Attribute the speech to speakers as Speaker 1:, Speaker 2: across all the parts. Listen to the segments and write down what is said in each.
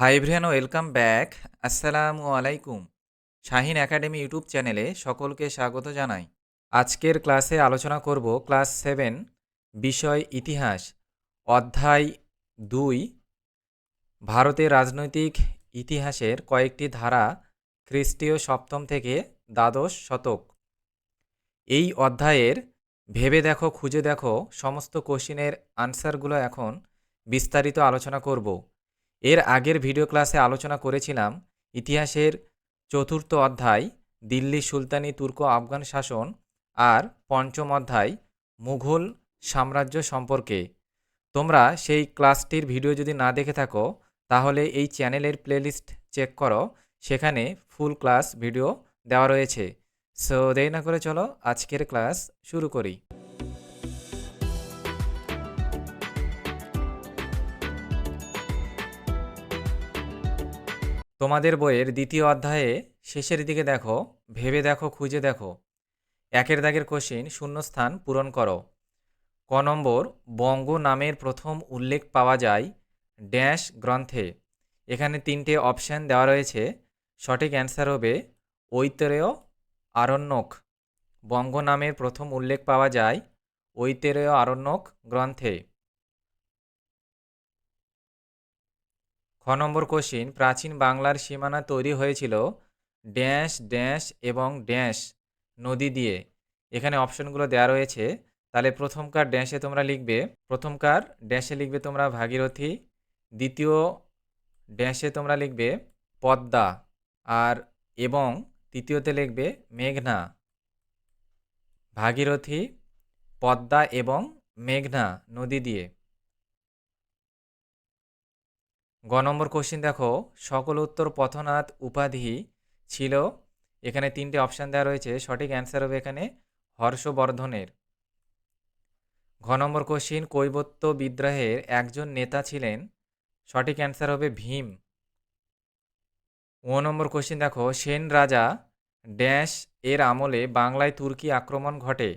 Speaker 1: High everyone welcome back আসসালামু আলাইকুম Shahin academy YouTube চ্যানেলে সকলকে স্বাগত জানাই। আজকের ক্লাসে আলোচনা করব ক্লাস সেভেন বিষয় ইতিহাস। অধ্যায় দুই ভারতের রাজনৈতিক ইতিহাসের কয়েকটি ধারা খ্রিস্টীয় সপ্তম থেকে দ্বাদশ শতক। এই অধ্যায়ের ভেবে দেখো, খুঁজে দেখো, সমস্ত কোশ্চিনের আনসারগুলো এখন বিস্তারিত আলোচনা করব। এর আগের ভিডিও ক্লাসে আলোচনা করেছিলাম ইতিহাসের চতুর্থ অধ্যায়, দিল্লি সুলতানি তুর্ক আফগান শাসন আর পঞ্চম অধ্যায়, মুঘল সাম্রাজ্য সম্পর্কে। তোমরা সেই ক্লাসটির ভিডিও যদি না দেখে থাকো, তাহলে এই চ্যানেলের প্লেলিস্ট চেক করো, সেখানে ফুল ক্লাস ভিডিও দেওয়া রয়েছে। সো দেরি না করে চলো আজকের ক্লাস শুরু করি। তোমাদের বইয়ের দ্বিতীয় অধ্যায়ে শেষের দিকে দেখো, ভেবে দেখো, খুঁজে দেখো। একের দাগের কোশ্চিন, শূন্যস্থান পূরণ করো। ক নম্বর, বঙ্গ নামের প্রথম উল্লেখ পাওয়া যায় ড্যাশ গ্রন্থে। এখানে তিনটে অপশান দেওয়া রয়েছে। সঠিক অ্যান্সার হবে ঐতরেয় আরণ্যক। বঙ্গ নামের প্রথম উল্লেখ পাওয়া যায় ঐতরেয় আরণ্যক গ্রন্থে। নম্বর কোশ্চিন, প্রাচীন বাংলার সীমানা তৈরি হয়েছিল ড্যাশ ড্যাশ এবং ড্যাশ নদী দিয়ে। এখানে অপশনগুলো দেওয়া রয়েছে। তাহলে প্রথমকার ড্যাশে তোমরা লিখবে, প্রথমকার ড্যাশে লিখবে তোমরা ভাগীরথী, দ্বিতীয় ড্যাশে তোমরা লিখবে পদ্মা, আর এবং তৃতীয়তে লিখবে মেঘনা। ভাগীরথী, পদ্মা এবং মেঘনা নদী দিয়ে। গ নম্বর কোশ্চিন দেখো, সকল উত্তর পথনাথ উপাধি ছিল। এখানে তিনটে অপশান দেওয়া রয়েছে, সঠিক অ্যান্সার হবে এখানে হর্ষবর্ধনের। ঘ নম্বর কোশ্চিন কৈবত্য বিদ্রোহের একজন নেতা ছিলেন, সঠিক অ্যান্সার হবে ভীম। ও নম্বর কোশ্চিন দেখো, সেন রাজা ড্যাশ এর আমলে বাংলায় তুর্কি আক্রমণ ঘটে।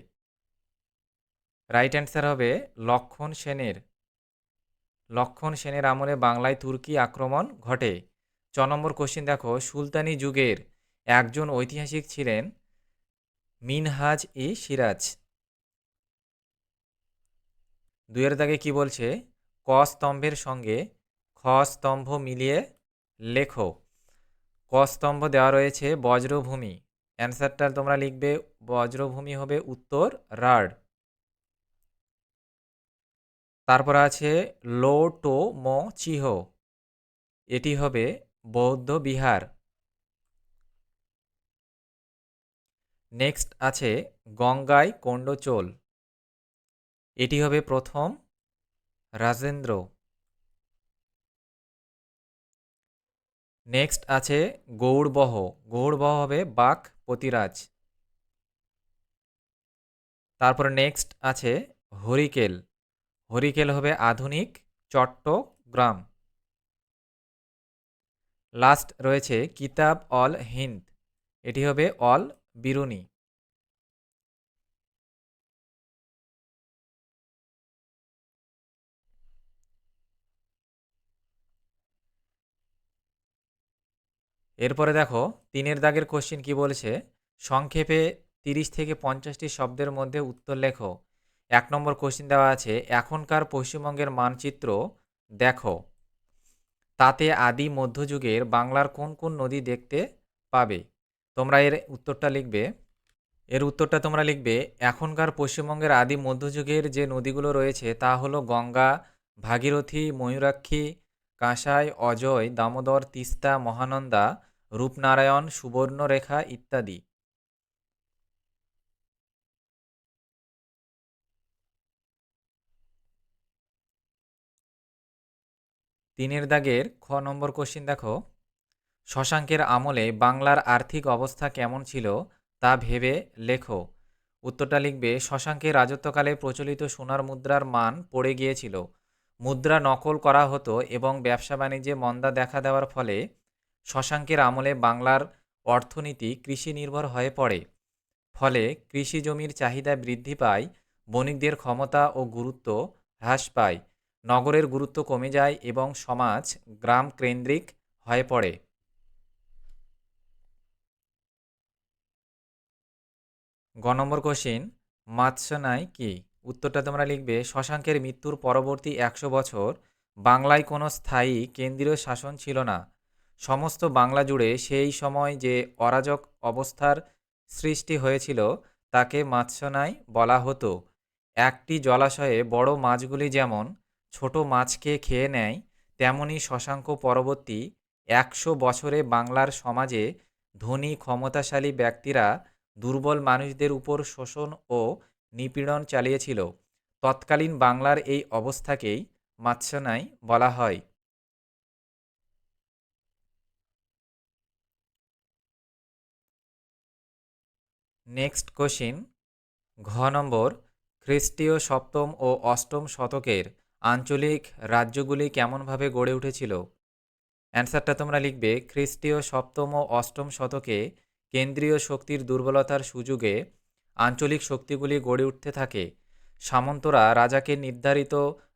Speaker 1: রাইট অ্যান্সার হবে লক্ষণ সেনের। লক্ষণ সেনের আমলে বাংলায় তুর্কি আক্রমণ ঘটে। চ নম্বর কোশ্চিন দেখো, সুলতানি যুগের একজন ঐতিহাসিক ছিলেন মিনহাজ ই সিরাজ। দুয়ের দাগে কি বলছে? ক স্তম্ভের সঙ্গে খ স্তম্ভ মিলিয়ে লেখো। ক স্তম্ভ দেওয়া রয়েছে বজ্রভূমি। অ্যান্সারটা তোমরা লিখবে, বজ্রভূমি হবে উত্তর রাঢ়। তারপর আছে লো টো ম চিহ এটি হবে বৌদ্ধ বিহার। নেক্সট আছে গঙ্গায় কোণ্ডচোল এটি হবে প্রথম রাজেন্দ্র। নেক্সট আছে গৌড়বহ। গৌড়বহ হবে বাক পতিরাজ। তারপর নেক্সট আছে হরিকেল। হরিকেল হবে আধুনিক চট্টগ্রাম। লাস্ট রয়েছে কিতাব অল হিন্দ। এটি হবে অল বিরুনি। এরপরে দেখো, তিনের দাগের কোশ্চিন কি বলছে? সংক্ষেপে তিরিশ থেকে পঞ্চাশটি শব্দের মধ্যে উত্তর লেখো। এক নম্বর কোশ্চিন দেওয়া আছে, এখনকার পশ্চিমবঙ্গের মানচিত্র দেখো। তাতে আদি মধ্যযুগের বাংলার কোন কোন নদী দেখতে পাবে? তোমরা এর উত্তরটা লিখবে। এর উত্তরটা তোমরা লিখবে, এখনকার পশ্চিমবঙ্গের আদি মধ্যযুগের যে নদীগুলো রয়েছে তা হলো গঙ্গা, ভাগীরথী, ময়ূরাক্ষী, কাঁসাই, অজয়, দামোদর, তিস্তা, মহানন্দা, রূপনারায়ণ, সুবর্ণরেখা ইত্যাদি। তিনের দাগের খ নম্বর কোশ্চিন দেখো। শশাঙ্কের আমলে বাংলার আর্থিক অবস্থা কেমন ছিল তা ভেবে লেখো। উত্তরটা লিখবে শশাঙ্কের রাজত্বকালে প্রচলিত সোনার মুদ্রার মান পড়ে গিয়েছিল। মুদ্রা নকল করা হতো এবং ব্যবসা বাণিজ্যে মন্দা দেখা দেওয়ার ফলে শশাঙ্কের আমলে বাংলার অর্থনীতি কৃষি নির্ভর হয়ে পড়ে। ফলে কৃষি জমির চাহিদা বৃদ্ধি পায়, বণিকদের ক্ষমতা ও গুরুত্ব হ্রাস পায়। নগরের গুরুত্ব কমে যায় এবং সমাজ গ্রাম কেন্দ্রিক হয়ে পড়ে। গ নম্বর কোশ্চিন মাৎস্যনায় কি? উত্তরটা তোমরা লিখবে, শশাঙ্কের মৃত্যুর পরবর্তী একশো বছর বাংলায় কোনো স্থায়ী কেন্দ্রীয় শাসন ছিল না। সমস্ত বাংলা জুড়ে সেই সময় যে অরাজক অবস্থার সৃষ্টি হয়েছিল, তাকে মাৎস্যনায় বলা হতো। একটি জলাশয়ে বড় মাছগুলি যেমন ছোট মাছকে খেয়ে নেয়, তেমনি শশাঙ্ক পরবর্তী একশো বছরে বাংলার সমাজে ধনী, ক্ষমতাশালী ব্যক্তিরা দুর্বল মানুষদের উপর শোষণ ও নিপীড়ন চালিয়েছিল। তৎকালীন বাংলার এই অবস্থাকেই মাৎস্যনায় বলা হয়। নেক্সট কোশ্চিন, ঘ নম্বর, খ্রিস্টীয় সপ্তম ও অষ্টম শতকের আঞ্চলিক রাজ্যগুলি কেমনভাবে গড়ে উঠেছিল? অ্যান্সারটা তোমরা লিখবে, খ্রিস্টীয় সপ্তম ও অষ্টম শতকে কেন্দ্রীয় শক্তির দুর্বলতার সুযোগে আঞ্চলিক শক্তিগুলি গড়ে উঠতে থাকে। সামন্তরা রাজাকে নির্ধারিত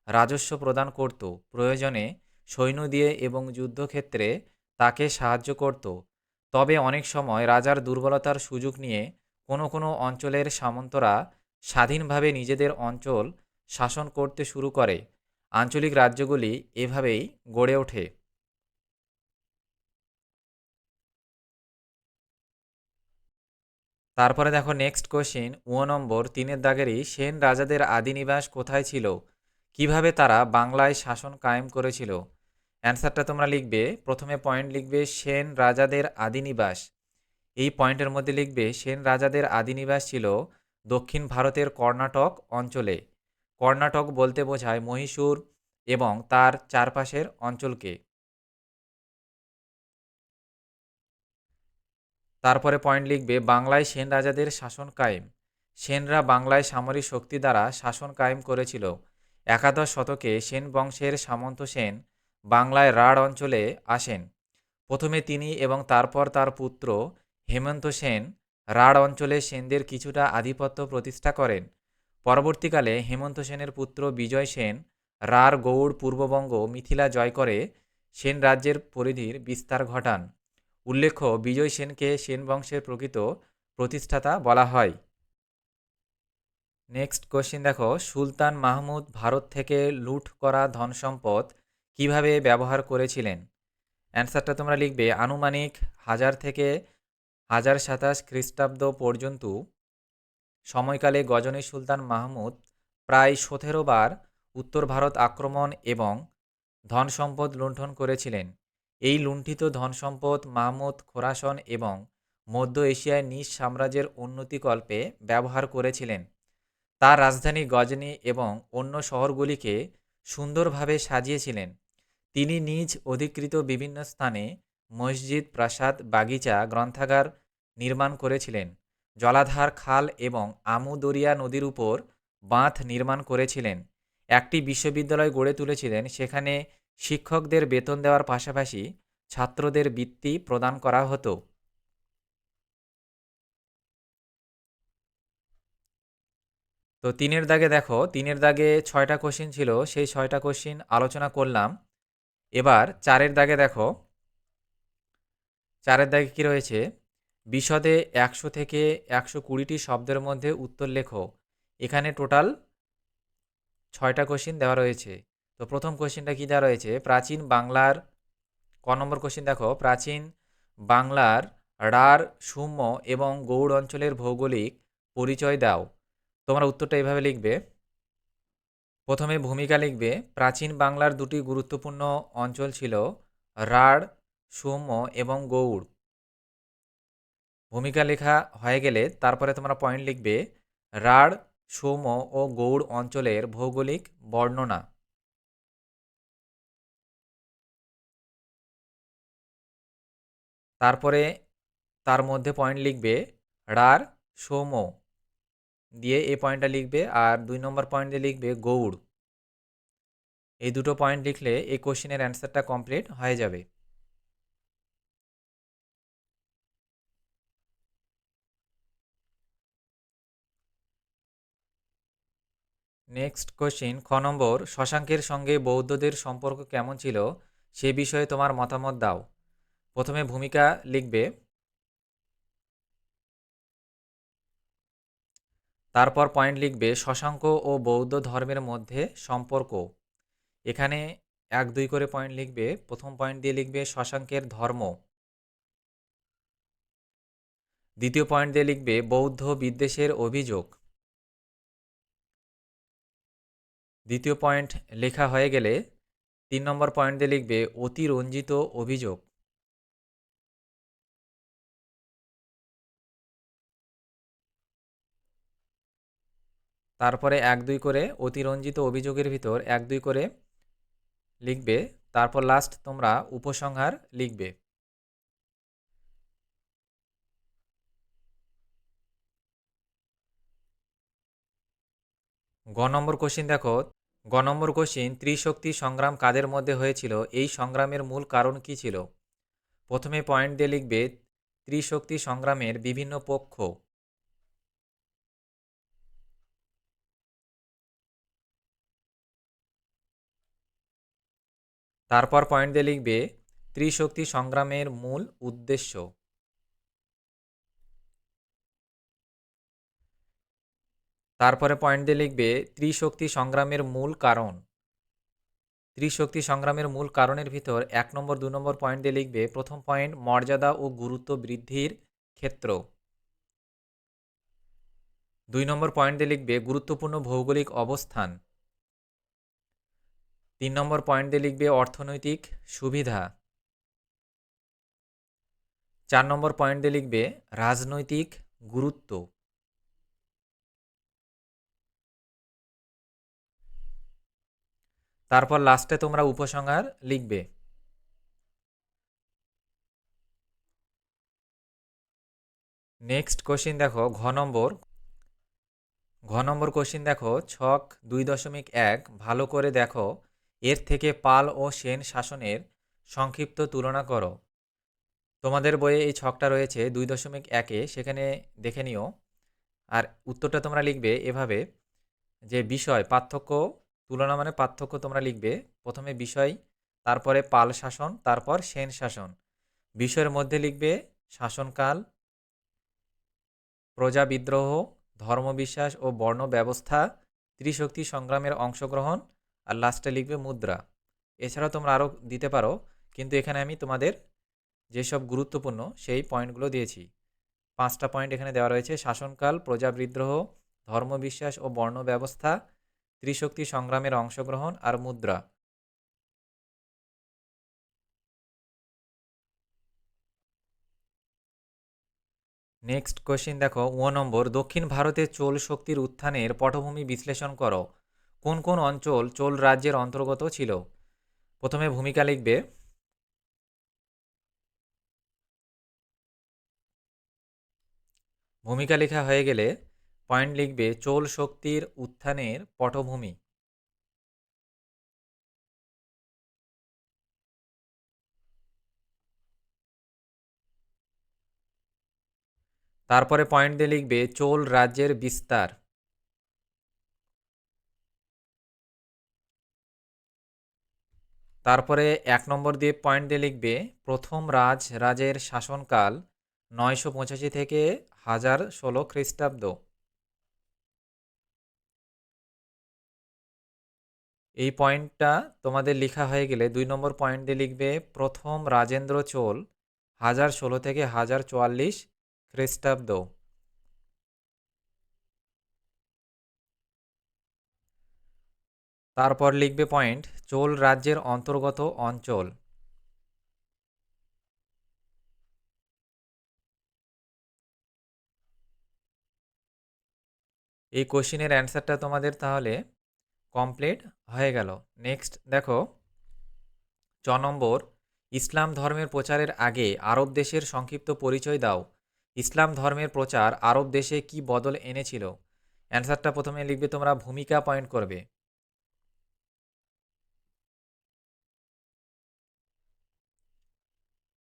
Speaker 1: রাজস্ব প্রদান করত, প্রয়োজনে সৈন্য দিয়ে এবং যুদ্ধক্ষেত্রে তাকে সাহায্য করত। তবে অনেক সময় রাজার দুর্বলতার সুযোগ নিয়ে কোনো কোনো অঞ্চলের সামন্তরা স্বাধীনভাবে নিজেদের অঞ্চল শাসন করতে শুরু করে। আঞ্চলিক রাজ্যগুলি এভাবেই গড়ে ওঠে। তারপরে দেখো নেক্সট কোশ্চিন ও নম্বর, তিনের দাগেরই সেন রাজাদের আদিনিবাস কোথায় ছিল? কীভাবে তারা বাংলায় শাসন কায়েম করেছিল? অ্যান্সারটা তোমরা লিখবে, প্রথমে পয়েন্ট লিখবে, সেন রাজাদের আদিনিবাস এই পয়েন্টের মধ্যে লিখবে, সেন রাজাদের আদিনিবাস ছিল দক্ষিণ ভারতের কর্ণাটক অঞ্চলে। কর্ণাটক বলতে বোঝায় মহীশূর এবং তার চারপাশের অঞ্চলকে। তারপরে পয়েন্ট লিখবে, বাংলায় সেন রাজাদের শাসন কায়েম। সেনরা বাংলায় সামরিক শক্তি দ্বারা শাসন কায়েম করেছিল। একাদশ শতকে সেন বংশের সামন্ত সেন বাংলায় রাঢ় অঞ্চলে আসেন। প্রথমে তিনি এবং তারপর তার পুত্র হেমন্ত সেন রাঢ় অঞ্চলে সেনদের কিছুটা আধিপত্য প্রতিষ্ঠা করেন। পরবর্তীকালে হেমন্ত সেনের পুত্র বিজয় সেন রার গৌড় পূর্ববঙ্গ মিথিলা জয় করে সেন রাজ্যের পরিধির বিস্তার ঘটান। উল্লেখ্য, বিজয় সেনকে সেন বংশের প্রকৃত প্রতিষ্ঠাতা বলা হয়। নেক্সট কোশ্চিন দেখো, সুলতান মাহমুদ ভারত থেকে লুট করা ধন সম্পদ কীভাবে ব্যবহার করেছিলেন? অ্যান্সারটা তোমরা লিখবে, আনুমানিক হাজার থেকে হাজার সাতাশ খ্রিস্টাব্দ পর্যন্ত সময়কালে গজনী সুলতান মাহমুদ প্রায় সতেরো বার উত্তর ভারত আক্রমণ এবং ধন সম্পদ লুণ্ঠন করেছিলেন। এই লুণ্ঠিত ধনসম্পদ মাহমুদ খোরাসন এবং মধ্য এশিয়ায় নিজ সাম্রাজ্যের উন্নতিকল্পে ব্যবহার করেছিলেন। তার রাজধানী গজনি এবং অন্য শহরগুলিকে সুন্দরভাবে সাজিয়েছিলেন। তিনি নিজ অধিকৃত বিভিন্ন স্থানে মসজিদ, প্রাসাদ, বাগিচা, গ্রন্থাগার নির্মাণ করেছিলেন। জলাধার খাল এবং আমুদরিয়া নদীর উপর বাঁধ নির্মাণ করেছিলেন। একটি বিশ্ববিদ্যালয় গড়ে তুলেছিলেন। সেখানে শিক্ষকদের বেতন দেওয়ার পাশাপাশি ছাত্রদের বৃত্তি প্রদান করা হতো। তো তিনের দাগে দেখো, তিনের দাগে ছয়টা কোশ্চিন ছিল, সেই ছয়টা কোশ্চিন আলোচনা করলাম। এবার চারের দাগে দেখো, চারের দাগে কী রয়েছে? বিশদে একশো থেকে একশো কুড়িটি শব্দের মধ্যে উত্তর লেখো। এখানে টোটাল ছয়টা কোশ্চিন দেওয়া রয়েছে। তো প্রথম কোশ্চেনটা কী দেওয়া রয়েছে? প্রাচীন বাংলার, ক নম্বর কোশ্চেন দেখো। প্রাচীন বাংলার রার, সুম্য এবং গৌড় অঞ্চলের ভৌগোলিক পরিচয় দাও। তোমরা উত্তরটা এভাবে লিখবে। প্রথমে ভূমিকা লিখবে। প্রাচীন বাংলার দুটি গুরুত্বপূর্ণ অঞ্চল ছিল রাঢ় সৌম্য এবং গৌড়। ভূমিকা লেখা হয়ে গেলে তারপরে তোমরা পয়েন্ট লিখবে রাঢ়, সৌম্য ও গৌড় অঞ্চলের ভৌগোলিক বর্ণনা। তারপরে তার মধ্যে পয়েন্ট লিখবে রার সৌম দিয়ে এই পয়েন্টটা লিখবে আর দুই নম্বর পয়েন্ট দিয়ে লিখবে গৌড়। এই দুটো পয়েন্ট লিখলে এই কোশ্চেনের অ্যান্সারটা কমপ্লিট হয়ে যাবে। নেক্সট কোশ্চিন খ নম্বর, শশাঙ্কের সঙ্গে বৌদ্ধদের সম্পর্ক কেমন ছিল? সে বিষয়ে তোমার মতামত দাও। প্রথমে ভূমিকা লিখবে। তারপর পয়েন্ট লিখবে, শশাঙ্ক ও বৌদ্ধ ধর্মের মধ্যে সম্পর্ক। এখানে এক, দুই করে পয়েন্ট লিখবে। প্রথম পয়েন্ট দিয়ে লিখবে, শশাঙ্কের ধর্ম। দ্বিতীয় পয়েন্ট দিয়ে লিখবে, বৌদ্ধ বিদ্বেষের অভিযোগ। দ্বিতীয় পয়েন্ট লেখা হয়ে গেলে তিন নম্বর পয়েন্ট লিখবে অতিরঞ্জিত অভিযোগ। তারপরে এক দুই করে অতিরঞ্জিত অভিযোগের ভিতর এক দুই করে লিখবে, তারপর লাস্ট তোমরা উপসংহার লিখবে। গ নম্বর কোশ্চিন দেখো গ নম্বর ত্রিশক্তি সংগ্রাম কাদের মধ্যে হয়েছিল? এই সংগ্রামের মূল কারণ কি ছিল? প্রথমে পয়েন্ট দিয়ে লিখবে, ত্রিশক্তি সংগ্রামের বিভিন্ন পক্ষ। তারপর পয়েন্ট দিয়ে লিখবে, ত্রিশক্তি সংগ্রামের মূল উদ্দেশ্য। তারপরে পয়েন্ট দিয়ে লিখবে ত্রিশক্তি সংগ্রামের মূল কারণ। ত্রিশক্তি সংগ্রামের মূল কারণের ভিতর এক নম্বর, দু নম্বর পয়েন্ট দিয়ে লিখবে প্রথম পয়েন্ট মর্যাদা ও গুরুত্ব বৃদ্ধির ক্ষেত্র। দুই নম্বর পয়েন্ট দিয়ে লিখবে গুরুত্বপূর্ণ ভৌগোলিক অবস্থান। তিন নম্বর পয়েন্ট দিয়ে লিখবে অর্থনৈতিক সুবিধা। চার নম্বর পয়েন্ট দিয়ে লিখবে রাজনৈতিক গুরুত্ব। তারপর লাস্টে তোমরা উপসংহার লিখবে। নেক্সট কোশ্চিন দেখো, ঘ নম্বর। ঘ নম্বর কোশ্চিন দেখো, ছক দুই দশমিক এক, ভালো করে দেখো, এর থেকে পাল ও সেন শাসনের সংক্ষিপ্ত তুলনা করো। তোমাদের বইয়ে এই ছকটা রয়েছে দুই দশমিক একে সেখানে দেখে নিও। আর উত্তরটা তোমরা লিখবে এভাবে, যে বিষয়, পার্থক্য তুলনা মানে পার্থক্য তোমরা লিখবে। প্রথমে বিষয়, তারপরে পাল শাসন, তারপর সেন শাসন। বিষয়ের মধ্যে লিখবে, শাসনকাল, প্রজা বিদ্রোহ ধর্মবিশ্বাস ও বর্ণ ব্যবস্থা, ত্রিশক্তি সংগ্রামের অংশগ্রহণ, আর লাস্টে লিখবে মুদ্রা। এছাড়াও তোমরা আরও দিতে পারো, কিন্তু এখানে আমি তোমাদের যেসব গুরুত্বপূর্ণ সেই পয়েন্টগুলো দিয়েছি। পাঁচটা পয়েন্ট এখানে দেওয়া রয়েছে, শাসনকাল, প্রজা বিদ্রোহ ধর্মবিশ্বাস ও বর্ণ ব্যবস্থা ত্রিশক্তি সংগ্রামের অংশগ্রহণ আর মুদ্রা। নেক্সট কোশ্চিন দেখো, ও নম্বর, দক্ষিণ ভারতে চোল শক্তির উত্থানের পটভূমি বিশ্লেষণ করো। কোন কোন অঞ্চল চোল রাজ্যের অন্তর্গত ছিল? প্রথমে ভূমিকা লিখবে। ভূমিকা লেখা হয়ে গেলে পয়েন্ট লিখবে চোল শক্তির উত্থানের পটভূমি। তারপরে পয়েন্ট দিয়ে লিখবে চোল রাজ্যের বিস্তার। তারপরে এক নম্বর দিয়ে পয়েন্ট দিয়ে লিখবে প্রথম রাজ, রাজের শাসনকাল নয়শো পঁচাশি থেকে হাজার ষোলো খ্রিস্টাব্দ। এই পয়েন্টটা তোমাদের লেখা হয়ে গেলে দুই নম্বর পয়েন্ট লিখবে, প্রথম রাজেন্দ্র চোল, হাজার ষোলো থেকে হাজার চুয়াল্লিশ খ্রিস্টাব্দ। তারপর লিখবে পয়েন্ট, চোল রাজ্যের অন্তর্গত অঞ্চল। এই কোশ্চিনের অ্যান্সারটা তোমাদের তাহলে কমপ্লিট হয়ে গেল। নেক্সট দেখো চ নম্বর, ইসলাম ধর্মের প্রচারের আগে আরব দেশের সংক্ষিপ্ত পরিচয় দাও। ইসলাম ধর্মের প্রচার আরব দেশে কি বদল এনেছিল? অ্যান্সারটা প্রথমে লিখবে তোমরা ভূমিকা পয়েন্ট করবে।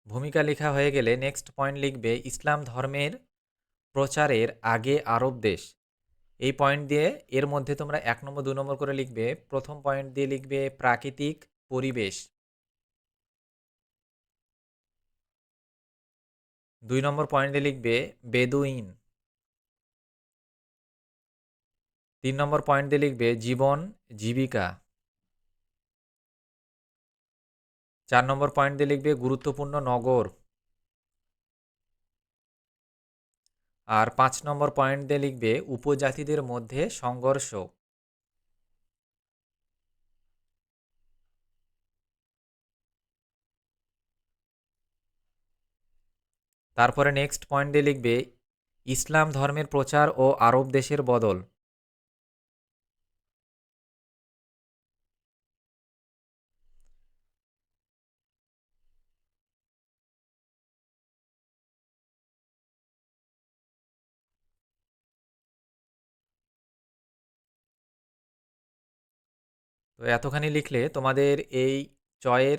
Speaker 1: ভূমিকা লেখা হয়ে গেলে নেক্সট পয়েন্ট লিখবে, ইসলাম ধর্মের প্রচারের আগে আরব দেশ। এই পয়েন্ট দিয়ে এর মধ্যে তোমরা এক নম্বর, দু নম্বর করে লিখবে। প্রথম পয়েন্ট দিয়ে লিখবে প্রাকৃতিক পরিবেশ। দুই নম্বর পয়েন্ট দিয়ে লিখবে বেদুইন। তিন নম্বর পয়েন্ট দিয়ে লিখবে জীবন, জীবিকা। চার নম্বর পয়েন্ট দিয়ে লিখবে গুরুত্বপূর্ণ নগর। আর পাঁচ নম্বর পয়েন্ট দিয়ে লিখবে উপজাতিদের মধ্যে সংঘর্ষ। তারপরে নেক্সট পয়েন্ট দিয়ে লিখবে, ইসলাম ধর্মের প্রচার ও আরব দেশের বদল। তো এতখানি লিখলে তোমাদের এই চয়ের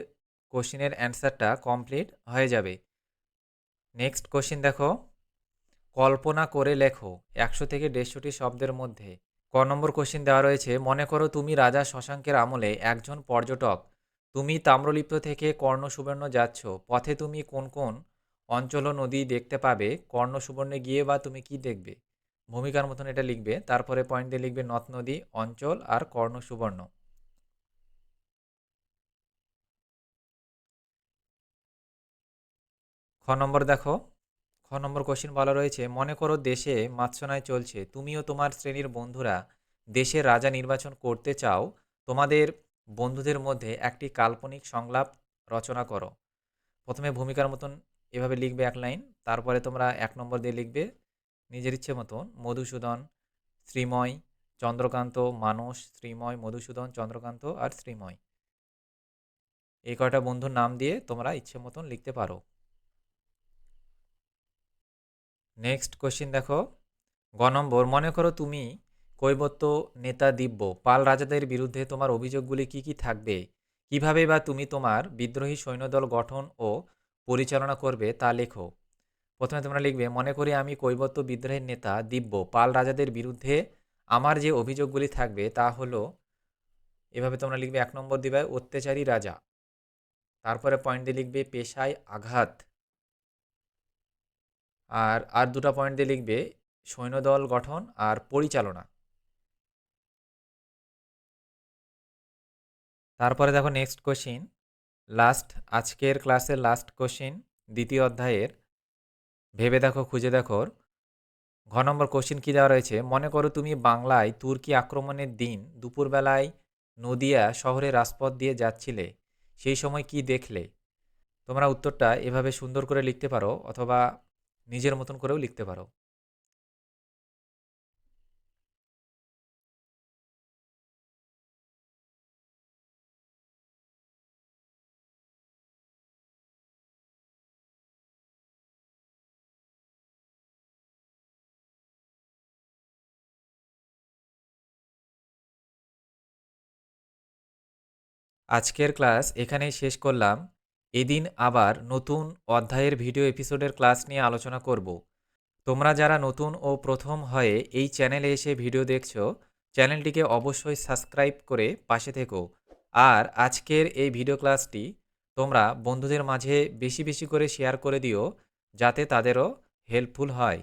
Speaker 1: কোশ্চিনের অ্যান্সারটা কমপ্লিট হয়ে যাবে। নেক্সট কোশ্চিন দেখো। কল্পনা করে লেখো একশো থেকে দেড়শোটি শব্দের মধ্যে। ক নম্বর কোশ্চিন দেওয়া রয়েছে, মনে করো তুমি রাজা শশাঙ্কের আমলে একজন পর্যটক। তুমি তাম্রলিপ্ত থেকে কর্ণ সুবর্ণ যাচ্ছ। পথে তুমি কোন কোন অঞ্চল নদী দেখতে পাবে? কর্ণ সুবর্ণে গিয়ে বা তুমি কি দেখবে? ভূমিকার মতন এটা লিখবে। তারপরে পয়েন্টে লিখবে নদ, নদী, অঞ্চল আর কর্ণ সুবর্ণ খ নম্বর দেখো। খ নম্বর কোশ্চিন বলা রয়েছে, মনে করো দেশে মাৎসনায় চলছে, তুমিও তোমার শ্রেণির বন্ধুরা দেশের রাজা নির্বাচন করতে চাও, তোমাদের বন্ধুদের মধ্যে একটি কাল্পনিক সংলাপ রচনা করো। প্রথমে ভূমিকার মতন এভাবে লিখবে এক লাইন, তারপরে তোমরা এক নম্বর দিয়ে লিখবে, নিজের ইচ্ছে মতন, মধুসূদন, শ্রীময়, চন্দ্রকান্ত, মানস, শ্রীময়, মধুসূদন, চন্দ্রকান্ত আর শ্রীময়। এই কয়টা বন্ধুর নাম দিয়ে তোমরা ইচ্ছে মতন লিখতে পারো। নেক্সট কোশ্চিন দেখো। গ নম্বর, মনে করো তুমি কৈবত্য নেতা দিব্য, পাল রাজাদের বিরুদ্ধে তোমার অভিযোগগুলি কি কি থাকবে? কীভাবে বা তুমি তোমার বিদ্রোহী সৈন্যদল গঠন ও পরিচালনা করবে তা লেখো। প্রথমে তোমরা লিখবে, মনে করি আমি কৈবত্য বিদ্রোহের নেতা দিব্য, পাল রাজাদের বিরুদ্ধে আমার যে অভিযোগগুলি থাকবে তা হলো, এভাবে তোমরা লিখবে, এক নম্বর দিবে অত্যাচারী রাজা, তারপরে পয়েন্ট লিখবে, পেশায় আঘাত। আর আর দুটা পয়েন্ট দিয়ে লিখবে সৈন্যদল গঠন আর পরিচালনা। তারপরে দেখো নেক্সট কোশ্চিন লাস্ট আজকের ক্লাসের লাস্ট কোশ্চিন দ্বিতীয় অধ্যায়ের। ভেবে দেখো, খুঁজে দেখো। ঘ নম্বর কোশ্চিন কী দেওয়া রয়েছে? মনে করো তুমি বাংলায় তুর্কি আক্রমণের দিন দুপুরবেলায় নদিয়া শহরে রাজপথ দিয়ে যাচ্ছিলে, সেই সময় কি দেখলে? তোমরা উত্তরটা এভাবে সুন্দর করে লিখতে পারো অথবা নিজের মতন করেও লিখতে পারো। আজকের ক্লাস এখানেই শেষ করলাম। এদিন আবার নতুন অধ্যায়ের ভিডিও এপিসোডের ক্লাস নিয়ে আলোচনা করব। তোমরা যারা নতুন ও প্রথম হয়ে এই চ্যানেলে এসে ভিডিও দেখছ, চ্যানেলটিকে অবশ্যই সাবস্ক্রাইব করে পাশে থেকো। আর আজকের এই ভিডিও ক্লাসটি তোমরা বন্ধুদের মাঝে বেশি বেশি করে শেয়ার করে দিও, যাতে তাদেরও হেল্পফুল হয়।